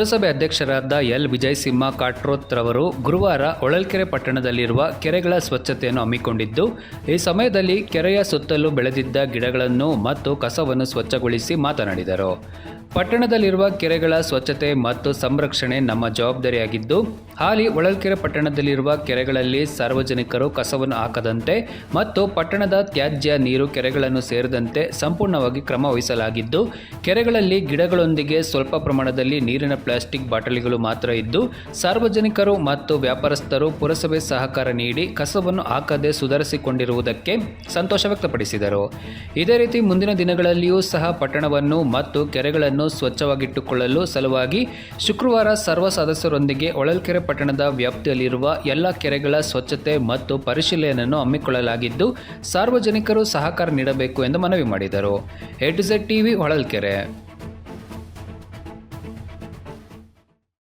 ಪುರಸಭೆ ಅಧ್ಯಕ್ಷರಾದ ಎಲ್. ವಿಜಯ್ ಸಿಂಹ ಕಾಟ್ರೋತ್ ರವರು ಗುರುವಾರ ಹೊಳಲ್ಕೆರೆ ಪಟ್ಟಣದಲ್ಲಿರುವ ಕೆರೆಗಳ ಸ್ವಚ್ಛತೆಯನ್ನು ಹಮ್ಮಿಕೊಂಡಿದ್ದು, ಈ ಸಮಯದಲ್ಲಿ ಕೆರೆಯ ಸುತ್ತಲೂ ಬೆಳೆದಿದ್ದ ಗಿಡಗಳನ್ನು ಮತ್ತು ಕಸವನ್ನು ಸ್ವಚ್ಛಗೊಳಿಸಿ ಮಾತನಾಡಿದರು. ಪಟ್ಟಣದಲ್ಲಿರುವ ಕೆರೆಗಳ ಸ್ವಚ್ಛತೆ ಮತ್ತು ಸಂರಕ್ಷಣೆ ನಮ್ಮ ಜವಾಬ್ದಾರಿಯಾಗಿದ್ದು, ಹಾಲಿ ಹೊಳಲ್ಕೆರೆ ಪಟ್ಟಣದಲ್ಲಿರುವ ಕೆರೆಗಳಲ್ಲಿ ಸಾರ್ವಜನಿಕರು ಕಸವನ್ನು ಹಾಕದಂತೆ ಮತ್ತು ಪಟ್ಟಣದ ತ್ಯಾಜ್ಯ, ನೀರು, ಕೆರೆಗಳನ್ನು ಸೇರದಂತೆ ಸಂಪೂರ್ಣವಾಗಿ ಕ್ರಮ ವಹಿಸಲಾಗಿದ್ದು ಕೆರೆಗಳಲ್ಲಿ ಗಿಡಗಳೊಂದಿಗೆ ಸ್ವಲ್ಪ ಪ್ರಮಾಣದಲ್ಲಿ ನೀರಿನ ಪ್ಲಾಸ್ಟಿಕ್ ಬಾಟಲಿಗಳು ಮಾತ್ರ ಇದ್ದು ಸಾರ್ವಜನಿಕರು ಮತ್ತು ವ್ಯಾಪಾರಸ್ಥರು ಪುರಸಭೆ ಸಹಕಾರ ನೀಡಿ ಕಸವನ್ನು ಹಾಕದೆ ಸುಧಾರಿಸಿಕೊಂಡಿರುವುದಕ್ಕೆ ಸಂತೋಷ ವ್ಯಕ್ತಪಡಿಸಿದರು. ಇದೇ ರೀತಿ ಮುಂದಿನ ದಿನಗಳಲ್ಲಿಯೂ ಸಹ ಪಟ್ಟಣವನ್ನು ಮತ್ತು ಕೆರೆಗಳನ್ನು ಸ್ವಚ್ಛವಾಗಿಟ್ಟುಕೊಳ್ಳಲು ಸಲುವಾಗಿ ಶುಕ್ರವಾರ ಸರ್ವ ಸದಸ್ಯರೊಂದಿಗೆ ಹೊಳಲ್ಕೆರೆ ಪಟ್ಟಣದ ವ್ಯಾಪ್ತಿಯಲ್ಲಿರುವ ಎಲ್ಲ ಕೆರೆಗಳ ಸ್ವಚ್ಛತೆ ಮತ್ತು ಪರಿಶೀಲನೆಯನ್ನು ಹಮ್ಮಿಕೊಳ್ಳಲಾಗಿದ್ದು ಸಾರ್ವಜನಿಕರು ಸಹಕಾರ ನೀಡಬೇಕು ಎಂದು ಮನವಿ ಮಾಡಿದರು. A to Z TV Holalkere.